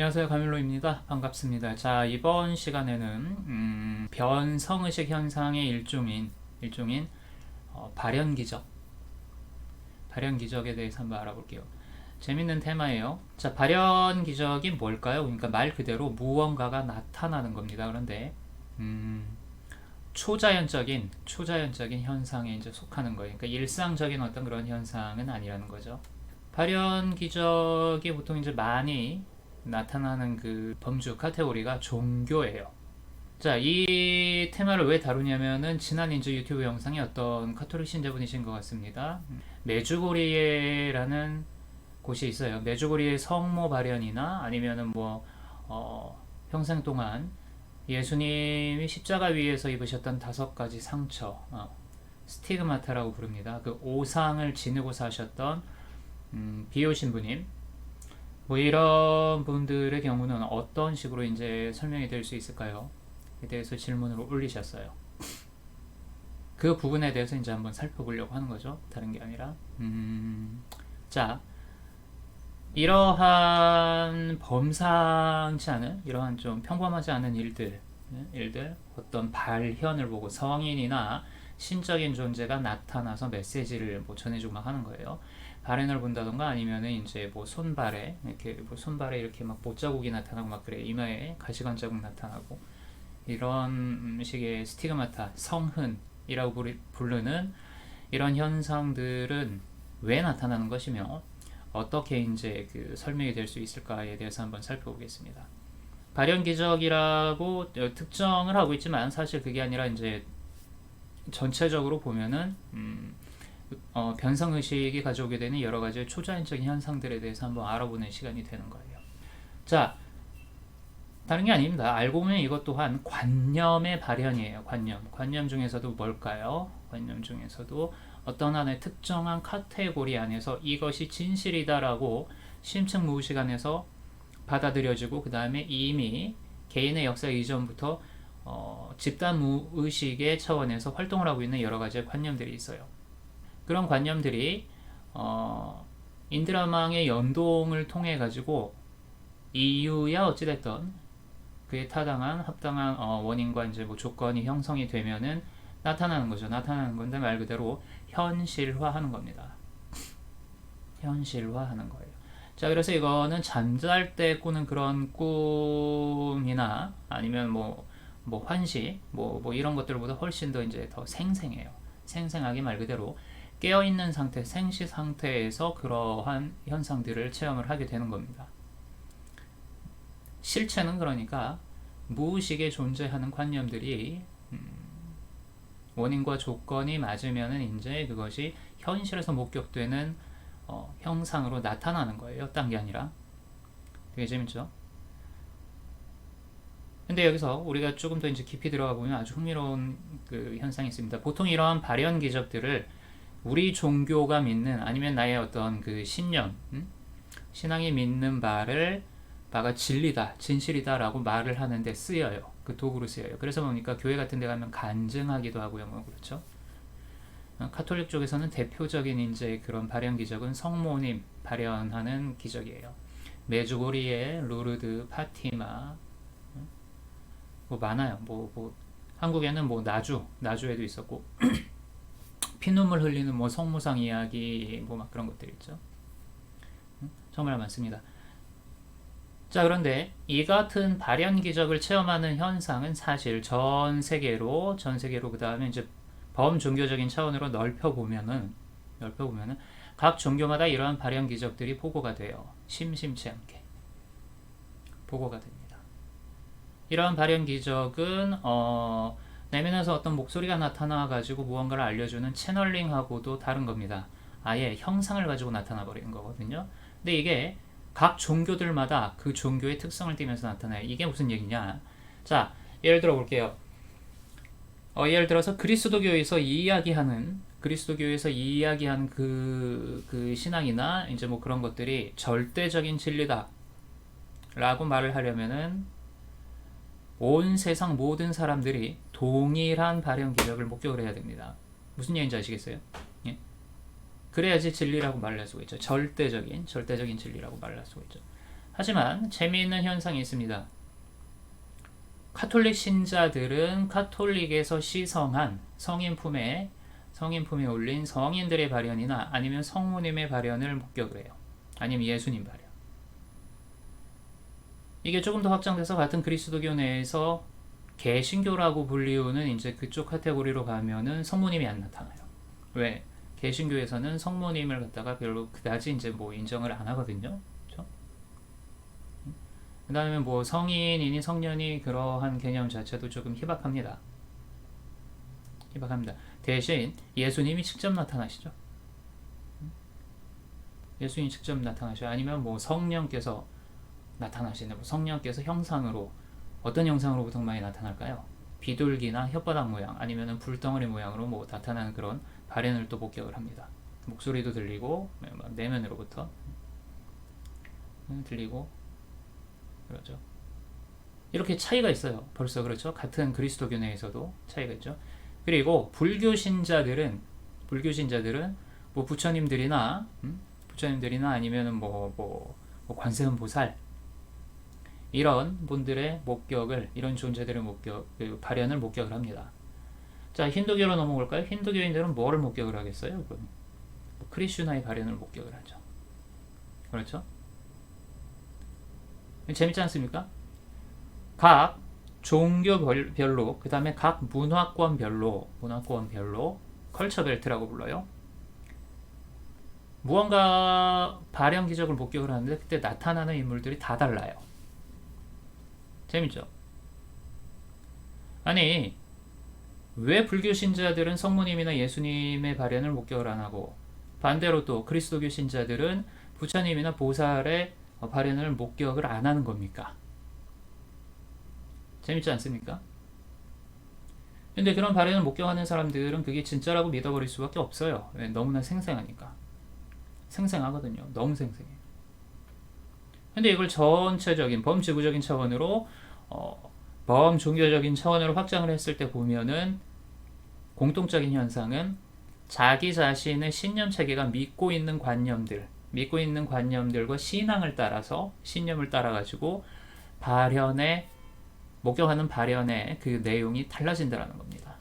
안녕하세요. 가밀로입니다. 반갑습니다. 자 이번 시간에는 음, 변성의식 현상의 일종인 일종인 어, 발현기적. 발현기적에 대해서 한번 알아볼게요. 재밌는 테마예요. 자 발현기적이 뭘까요? 그러니까 말 그대로 무언가가 나타나는 겁니다. 그런데 음, 초자연적인 초자연적인 현상에 이제 속하는 거예요. 그러니까 일상적인 어떤 그런 현상은 아니라는 거죠. 발현 기적이 보통 이제 많이 나타나는 그 범주 카테고리가 종교예요. 자, 이 테마를 왜 다루냐면은 지난 이제 유튜브 영상에 어떤 카톨릭 신자분이신 것 같습니다. 메주고리에라는 곳이 있어요. 메주고리의 성모 발현이나 아니면은 뭐 어, 평생 동안 예수님이 십자가 위에서 입으셨던 다섯 가지 상처, 어, 스티그마타라고 부릅니다. 그 오상을 지니고 사셨던 음, 비오 신부님, 뭐 이런 분들의 경우는 어떤 식으로 이제 설명이 될 수 있을까요? 에 대해서 질문을 올리셨어요. 그 부분에 대해서 이제 한번 살펴보려고 하는 거죠. 다른 게 아니라. 음, 자, 이러한 범상치 않은, 이러한 좀 평범하지 않은 일들, 네, 일들, 어떤 발현을 보고 성인이나 신적인 존재가 나타나서 메시지를 뭐 전해주고 막 하는 거예요. 발현을 본다던가 아니면은 이제 뭐 손발에 이렇게 뭐 손발에 이렇게 막 못자국이 나타나고 막 그래 이마에 가시관 자국 나타나고 이런 식의 스티그마타 성흔이라고 부르는 이런 현상들은 왜 나타나는 것이며 어떻게 이제 그 설명이 될 수 있을까에 대해서 한번 살펴보겠습니다. 발현 기적이라고 특정을 하고 있지만 사실 그게 아니라 이제 전체적으로 보면은 음 어, 변성 의식이 가져오게 되는 여러 가지 초자연적인 현상들에 대해서 한번 알아보는 시간이 되는 거예요. 자, 다른 게 아닙니다. 알고 보면 이것 또한 관념의 발현이에요. 관념. 관념 중에서도 뭘까요? 관념 중에서도 어떤 하나의 특정한 카테고리 안에서 이것이 진실이다라고 심층 무의식 안에서 받아들여지고 그 다음에 이미 개인의 역사 이전부터 어, 집단 무의식의 차원에서 활동을 하고 있는 여러 가지 관념들이 있어요. 그런 관념들이 어, 인드라망의 연동을 통해 가지고 이유야 어찌됐던 그에 타당한 합당한 어, 원인과 이제 뭐 조건이 형성이 되면은 나타나는 거죠. 나타나는 건데 말 그대로 현실화하는 겁니다. 현실화하는 거예요. 자, 그래서 이거는 잠잘 때 꾸는 그런 꿈이나 아니면 뭐, 뭐 환시, 뭐, 뭐 이런 것들보다 훨씬 더 이제 더 생생해요. 생생하게 말 그대로 깨어있는 상태, 생시 상태에서 그러한 현상들을 체험을 하게 되는 겁니다. 실체는 그러니까 무의식에 존재하는 관념들이 음, 원인과 조건이 맞으면은 이제 그것이 현실에서 목격되는 어, 형상으로 나타나는 거예요. 딴 게 아니라. 되게 재밌죠? 근데 여기서 우리가 조금 더 이제 깊이 들어가 보면 아주 흥미로운 그 현상이 있습니다. 보통 이러한 발현 기적들을 우리 종교가 믿는 아니면 나의 어떤 그 신념, 음? 신앙이 믿는 바를 바가 진리다, 진실이다라고 말을 하는데 쓰여요. 그 도구로 쓰여요. 그래서 보니까 교회 같은 데 가면 간증하기도 하고요. 뭐 그렇죠. 어, 카톨릭 쪽에서는 대표적인 이제 그런 발현 기적은 성모님 발현하는 기적이에요. 메주고리에 루르드, 파티마 음? 뭐 많아요. 뭐, 뭐 한국에는 뭐 나주, 나주에도 있었고 피눈물 흘리는 뭐 성무상 이야기 뭐 막 그런 것들 있죠. 정말 많습니다. 자 그런데 이 같은 발현 기적을 체험하는 현상은 사실 전 세계로 전 세계로 그 다음에 이제 범종교적인 차원으로 넓혀 보면은 넓혀 보면은 각 종교마다 이러한 발현 기적들이 보고가 돼요. 심심치 않게 보고가 됩니다. 이러한 발현 기적은 어 내면에서 어떤 목소리가 나타나 가지고 무언가를 알려주는 채널링하고도 다른 겁니다. 아예 형상을 가지고 나타나 버리는 거거든요. 근데 이게 각 종교들마다 그 종교의 특성을 띠면서 나타나요. 이게 무슨 얘기냐? 자, 예를 들어 볼게요. 어, 예를 들어서 그리스도교에서 이야기하는 그리스도교에서 이야기하는 그, 그 신앙이나 이제 뭐 그런 것들이 절대적인 진리다. 라고 말을 하려면은 온 세상 모든 사람들이 동일한 발현 기력을 목격을 해야 됩니다. 무슨 얘기인지 아시겠어요? 예? 그래야지 진리라고 말할 수가 있죠. 절대적인 절대적인 진리라고 말할 수가 있죠. 하지만 재미있는 현상이 있습니다. 카톨릭 신자들은 카톨릭에서 시성한 성인 품에 성인 품에 올린 성인들의 발현이나 아니면 성모님의 발현을 목격을 해요. 아니면 예수님 발현. 이게 조금 더 확장돼서 같은 그리스도교 내에서 개신교라고 불리우는 이제 그쪽 카테고리로 가면은 성모님이 안 나타나요. 왜? 개신교에서는 성모님을 갖다가 별로 그다지 이제 뭐 인정을 안 하거든요. 그렇죠? 그다음에 뭐 성인이니 성년이 그러한 개념 자체도 조금 희박합니다. 희박합니다. 대신 예수님이 직접 나타나시죠. 예수님이 직접 나타나셔. 아니면 뭐 성령께서 나타나시는 뭐 성령께서 형상으로 어떤 형상으로 보통 많이 나타날까요? 비둘기나 혓바닥 모양 아니면은 불덩어리 모양으로 뭐 나타나는 그런 발현을 또 목격을 합니다. 목소리도 들리고 막 내면으로부터 음, 들리고 그렇죠. 이렇게 차이가 있어요. 벌써 그렇죠. 같은 그리스도교 내에서도 차이가 있죠. 그리고 불교 신자들은 불교 신자들은 뭐 부처님들이나 음? 부처님들이나 아니면은 뭐, 뭐, 뭐 관세음 보살 이런 분들의 목격을 이런 존재들의 목격 그 발현을 목격을 합니다. 자 힌두교로 넘어올까요? 힌두교인들은 뭐를 목격을 하겠어요? 그럼 뭐 크리슈나의 발현을 목격을 하죠. 그렇죠? 재밌지 않습니까? 각 종교별로 그 다음에 각 문화권별로 문화권별로 컬처 벨트라고 불러요. 무언가 발현 기적을 목격을 하는데 그때 나타나는 인물들이 다 달라요. 재밌죠? 아니 왜 불교 신자들은 성모님이나 예수님의 발현을 목격을 안 하고 반대로 또 그리스도교 신자들은 부처님이나 보살의 발현을 목격을 안 하는 겁니까? 재밌지 않습니까? 근데 그런 발현을 목격하는 사람들은 그게 진짜라고 믿어버릴 수밖에 없어요. 왜? 너무나 생생하니까. 생생하거든요. 너무 생생해요. 근데 이걸 전체적인 범지구적인 차원으로 어, 범종교적인 차원으로 확장을 했을 때 보면은 공통적인 현상은 자기 자신의 신념 체계가 믿고 있는 관념들, 믿고 있는 관념들과 신앙을 따라서 신념을 따라 가지고 발현의 목격하는 발현의 그 내용이 달라진다는 겁니다.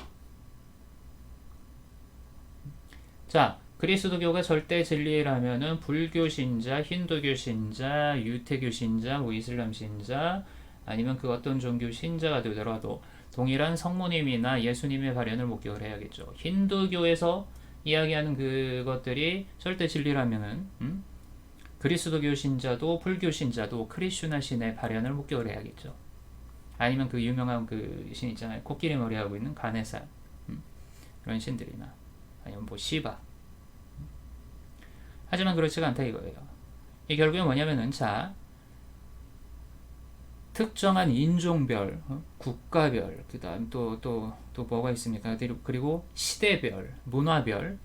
자, 그리스도교가 절대 진리라면은 불교 신자, 힌두교 신자, 유태교 신자, 뭐 이슬람 신자 아니면 그 어떤 종교 신자가 되더라도 동일한 성모님이나 예수님의 발현을 목격을 해야겠죠. 힌두교에서 이야기하는 그것들이 절대 진리라면은 음? 그리스도교 신자도 불교 신자도 크리슈나 신의 발현을 목격을 해야겠죠. 아니면 그 유명한 그 신 있잖아요. 코끼리 머리하고 있는 가네사 음? 그런 신들이나 아니면 뭐 시바 음? 하지만 그렇지가 않다 이거예요. 이 결국에 뭐냐면은 자 특정한 인종별, 어? 국가별, 그다음 또 또 또 뭐가 있습니까? 그리고 시대별, 문화별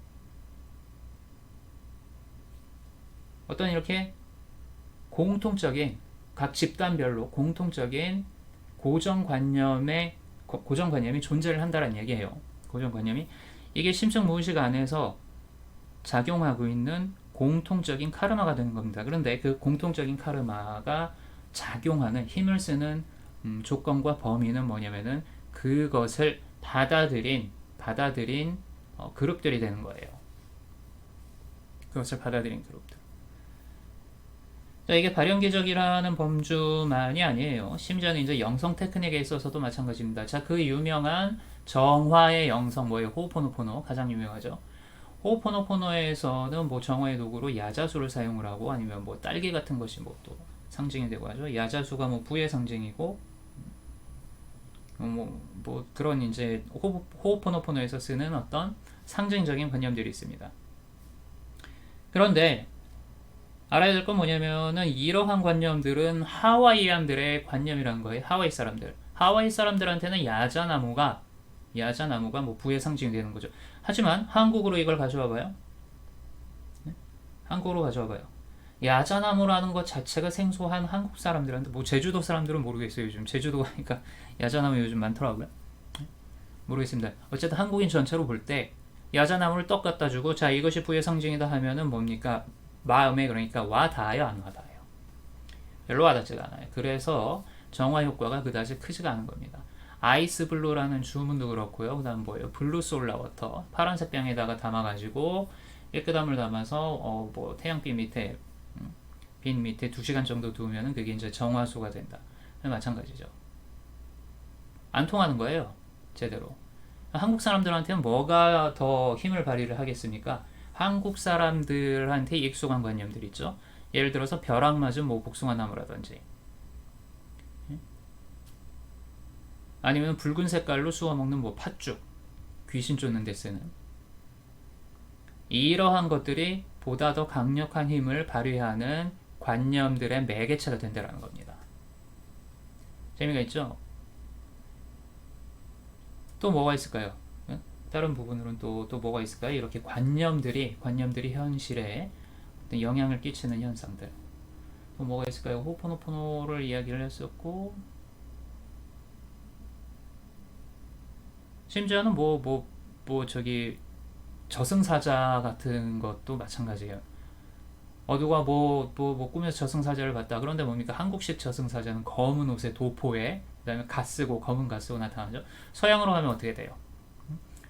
어떤 이렇게 공통적인 각 집단별로 공통적인 고정관념의 고정관념이 존재를 한다는 얘기예요. 고정관념이 이게 심층 무의식 안에서 작용하고 있는 공통적인 카르마가 되는 겁니다. 그런데 그 공통적인 카르마가 작용하는 힘을 쓰는 음, 조건과 범위는 뭐냐면은 그것을 받아들인 받아들인 어, 그룹들이 되는 거예요. 그것을 받아들인 그룹들. 자, 이게 발현기적이라는 범주만이 아니에요. 심지어는 이제 영성 테크닉에 있어서도 마찬가지입니다. 자, 그 유명한 정화의 영성, 뭐예요? 호포노포노 가장 유명하죠. 호포노포노에서는 뭐 정화의 도구로 야자수를 사용을 하고 아니면 뭐 딸기 같은 것이 뭐 또 상징이 되고 하죠. 야자수가 뭐 부의 상징이고 뭐, 뭐 그런 이제 호, 호포노포노에서 쓰는 어떤 상징적인 관념들이 있습니다. 그런데 알아야 될 건 뭐냐면은 이러한 관념들은 하와이안들의 관념이라는 거예요. 하와이 사람들. 하와이 사람들한테는 야자나무가 야자나무가 뭐 부의 상징이 되는 거죠. 하지만 한국으로 이걸 가져와 봐요. 네? 한국으로 가져와 봐요. 야자나무라는 것 자체가 생소한 한국 사람들한테 뭐 제주도 사람들은 모르겠어요 요즘 제주도 가니까 야자나무 요즘 많더라고요 네? 모르겠습니다 어쨌든 한국인 전체로 볼 때 야자나무를 떡 갖다 주고 자 이것이 부의 상징이다 하면은 뭡니까 마음에 그러니까 와 닿아요 안 와 닿아요 별로 와닿지가 않아요. 그래서 정화 효과가 그다지 크지가 않은 겁니다. 아이스 블루라는 주문도 그렇고요. 그 다음 뭐예요? 블루 솔라 워터 파란색 병에다가 담아가지고 깨끗한 물 담아서 어 뭐 태양빛 밑에 음, 빛 밑에 2시간 정도 두면은 그게 이제 정화수가 된다. 마찬가지죠. 안 통하는 거예요. 제대로. 한국 사람들한테는 뭐가 더 힘을 발휘를 하겠습니까? 한국 사람들한테 익숙한 관념들 있죠. 예를 들어서 벼락 맞은 뭐 복숭아 나무라든지 아니면 붉은 색깔로 쑤어 먹는 뭐 팥죽 귀신 쫓는 데 쓰는 이러한 것들이 보다 더 강력한 힘을 발휘하는 관념들의 매개체가 된다는 겁니다. 재미가 있죠? 또 뭐가 있을까요? 예? 다른 부분으로는 또, 또 뭐가 있을까요? 이렇게 관념들이, 관념들이 현실에 어떤 영향을 끼치는 현상들. 또 뭐가 있을까요? 호포노포노를 이야기를 했었고, 심지어는 뭐, 뭐, 뭐, 저기, 저승사자 같은 것도 마찬가지예요. 어, 누가 뭐, 뭐, 뭐 꿈에서 저승사자를 봤다. 그런데 뭡니까? 한국식 저승사자는 검은 옷에 도포에, 그 다음에 가쓰고, 검은 가쓰고 나타나죠. 서양으로 하면 어떻게 돼요?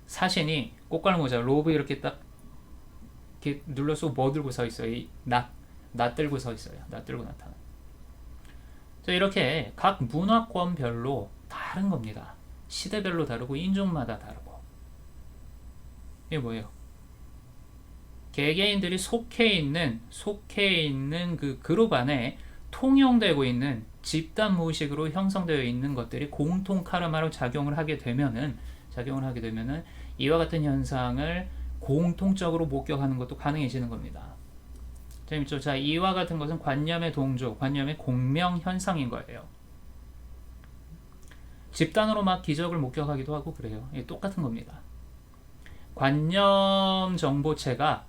사신이 꽃갈 모자, 로브 이렇게 딱, 이렇게 눌러서 뭐 들고 서 있어요? 이 낫, 낫 들고 서 있어요. 낫 들고 나타나. 자, 이렇게 각 문화권별로 다른 겁니다. 시대별로 다르고, 인종마다 다르고. 이게 뭐예요? 개개인들이 속해 있는 속해 있는 그 그룹 안에 통용되고 있는 집단 무의식으로 형성되어 있는 것들이 공통 카르마로 작용을 하게 되면은 작용을 하게 되면은 이와 같은 현상을 공통적으로 목격하는 것도 가능해지는 겁니다. 재밌죠? 자, 이와 같은 것은 관념의 동조, 관념의 공명 현상인 거예요. 집단으로 막 기적을 목격하기도 하고 그래요. 똑같은 겁니다. 관념 정보체가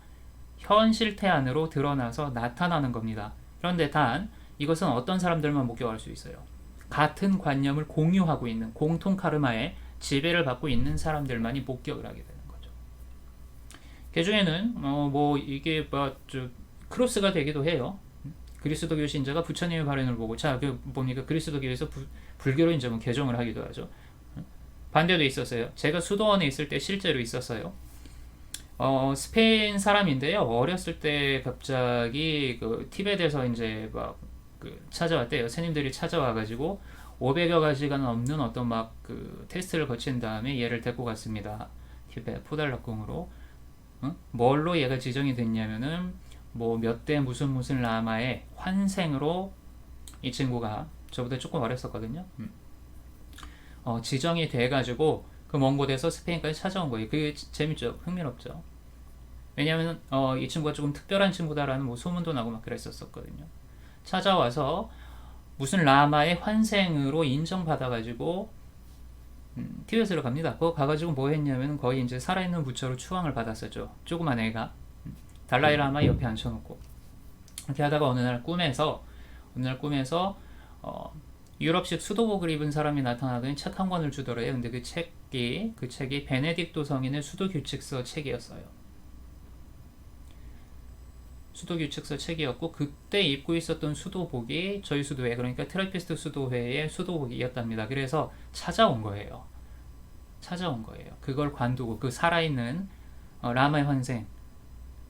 현실태 안으로 드러나서 나타나는 겁니다. 그런데 단 이것은 어떤 사람들만 목격할 수 있어요. 같은 관념을 공유하고 있는 공통 카르마에 지배를 받고 있는 사람들만이 목격을 하게 되는 거죠. 그 중에는 어 뭐 이게 뭐저 크로스가 되기도 해요. 그리스도교 신자가 부처님의 발언을 보고 자 그 뭡니까 그리스도교에서 부, 불교로 이제 뭐 개종을 하기도 하죠. 반대도 있었어요. 제가 수도원에 있을 때 실제로 있었어요. 어, 스페인 사람인데요. 어렸을 때 갑자기 그 티벳에서 이제 막 그 찾아왔대요. 스님들이 찾아와가지고 500여 가지가 넘는 어떤 막 그 테스트를 거친 다음에 얘를 데리고 갔습니다. 티벳 포달락궁으로. 어? 뭘로 얘가 지정이 됐냐면은 뭐 몇 대 무슨 무슨 라마의 환생으로 이 친구가 저보다 조금 어렸었거든요. 음. 어, 지정이 돼가지고 그 먼 곳에서 스페인까지 찾아온 거예요. 그게 재밌죠? 흥미롭죠? 왜냐하면 어, 이 친구가 조금 특별한 친구다라는 뭐 소문도 나고 막 그랬었거든요. 찾아와서 무슨 라마의 환생으로 인정받아가지고 음, 티베트로 갑니다. 그거 가가지고 뭐 했냐면 거의 이제 살아있는 부처로 추앙을 받았었죠. 조그만 애가 음, 달라이 라마 옆에 앉혀놓고 이렇게 하다가 어느 날 꿈에서 어느 날 꿈에서 어, 유럽식 수도복을 입은 사람이 나타나더니 책 한 권을 주더래요. 근데 그 책이 그 책이 베네딕토 성인의 수도 규칙서 책이었어요. 수도 규칙서 책이었고 그때 입고 있었던 수도복이 저희 수도회 그러니까 트라피스트 수도회의 수도복이었답니다. 그래서 찾아온 거예요. 찾아온 거예요. 그걸 관두고 그 살아있는 어, 라마의 환생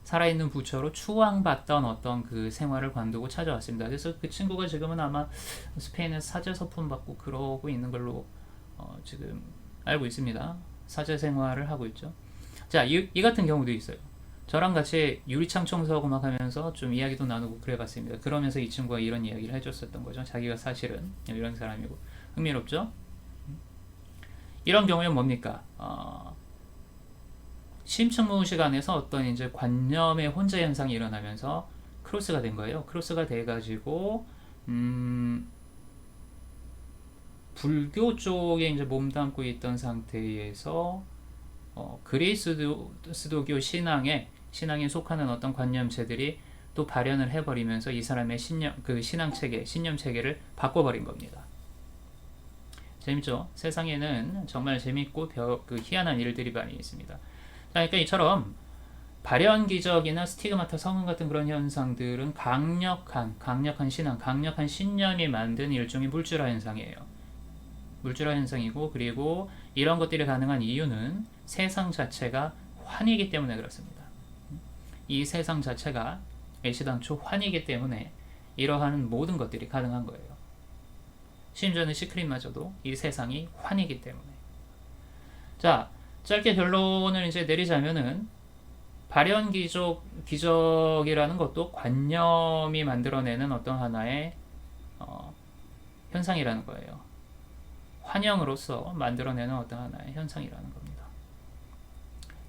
살아있는 부처로 추앙받던 어떤 그 생활을 관두고 찾아왔습니다. 그래서 그 친구가 지금은 아마 스페인에서 사제 서품 받고 그러고 있는 걸로 어, 지금 알고 있습니다. 사제 생활을 하고 있죠. 자, 이, 이 같은 경우도 있어요. 저랑 같이 유리창 청소하고 막 하면서 좀 이야기도 나누고 그래 봤습니다. 그러면서 이 친구가 이런 이야기를 해줬었던 거죠. 자기가 사실은 이런 사람이고. 흥미롭죠? 이런 경우에는 뭡니까? 어, 심층무 시간에서 어떤 이제 관념의 혼재 현상이 일어나면서 크로스가 된 거예요. 크로스가 돼가지고 음, 불교 쪽에 이제 몸담고 있던 상태에서 어, 그리스도교 신앙에 신앙에 속하는 어떤 관념체들이 또 발현을 해버리면서 이 사람의 신념 그 신앙 체계 신념 체계를 바꿔버린 겁니다. 재밌죠? 세상에는 정말 재밌고 벼, 그 희한한 일들이 많이 있습니다. 그러니까 이처럼 발현 기적이나 스티그마타 성은 같은 그런 현상들은 강력한 강력한 신앙, 강력한 신념이 만든 일종의 물질화 현상이에요. 물질화 현상이고 그리고 이런 것들이 가능한 이유는 세상 자체가 환이기 때문에 그렇습니다. 이 세상 자체가 애시당초 환이기 때문에 이러한 모든 것들이 가능한 거예요. 심지어는 시크릿마저도 이 세상이 환이기 때문에. 자, 짧게 결론을 이제 내리자면은 발현 기적 기적이라는 것도 관념이 만들어내는 어떤 하나의 어, 현상이라는 거예요. 환영으로서 만들어내는 어떤 하나의 현상이라는 겁니다.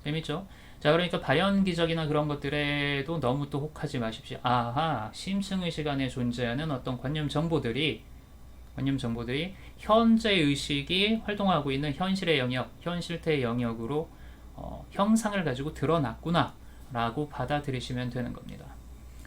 재밌죠? 자, 그러니까 발현 기적이나 그런 것들에도 너무 또 혹하지 마십시오. 아하, 심층의 시간에 존재하는 어떤 관념 정보들이 관념 정보들이 현재 의식이 활동하고 있는 현실의 영역, 현실태의 영역으로 어, 형상을 가지고 드러났구나 라고 받아들이시면 되는 겁니다.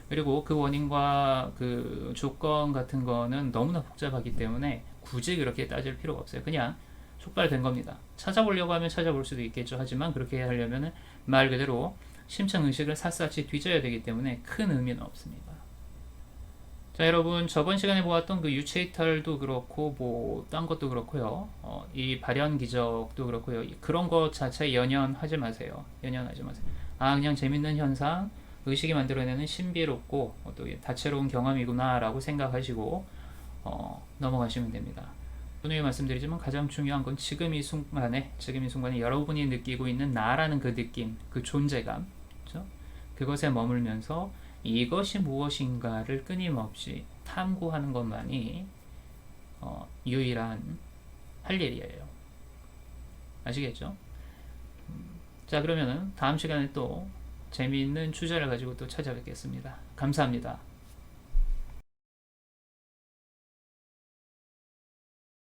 그리고 그 원인과 그 조건 같은 거는 너무나 복잡하기 때문에 굳이 그렇게 따질 필요가 없어요. 그냥 촉발된 겁니다. 찾아보려고 하면 찾아볼 수도 있겠죠. 하지만 그렇게 하려면 말 그대로 심층 의식을 샅샅이 뒤져야 되기 때문에 큰 의미는 없습니다. 자 여러분 저번 시간에 보았던 그 유체 이탈도 그렇고 뭐 딴 것도 그렇고요. 어, 이 발현 기적도 그렇고요. 이- 그런 것 자체 연연하지 마세요. 연연하지 마세요. 아 그냥 재밌는 현상, 의식이 만들어내는 신비롭고 어, 또 다채로운 경험이구나 라고 생각하시고 어, 넘어가시면 됩니다. 분명히 말씀드리지만 가장 중요한 건 지금 이 순간에 지금 이 순간에 여러분이 느끼고 있는 나라는 그 느낌, 그 존재감, 그렇죠? 그것에 머물면서 이것이 무엇인가를 끊임없이 탐구하는 것만이 어, 유일한 할 일이에요. 아시겠죠? 음, 자 그러면은 다음 시간에 또 재미있는 주제를 가지고 또 찾아뵙겠습니다. 감사합니다.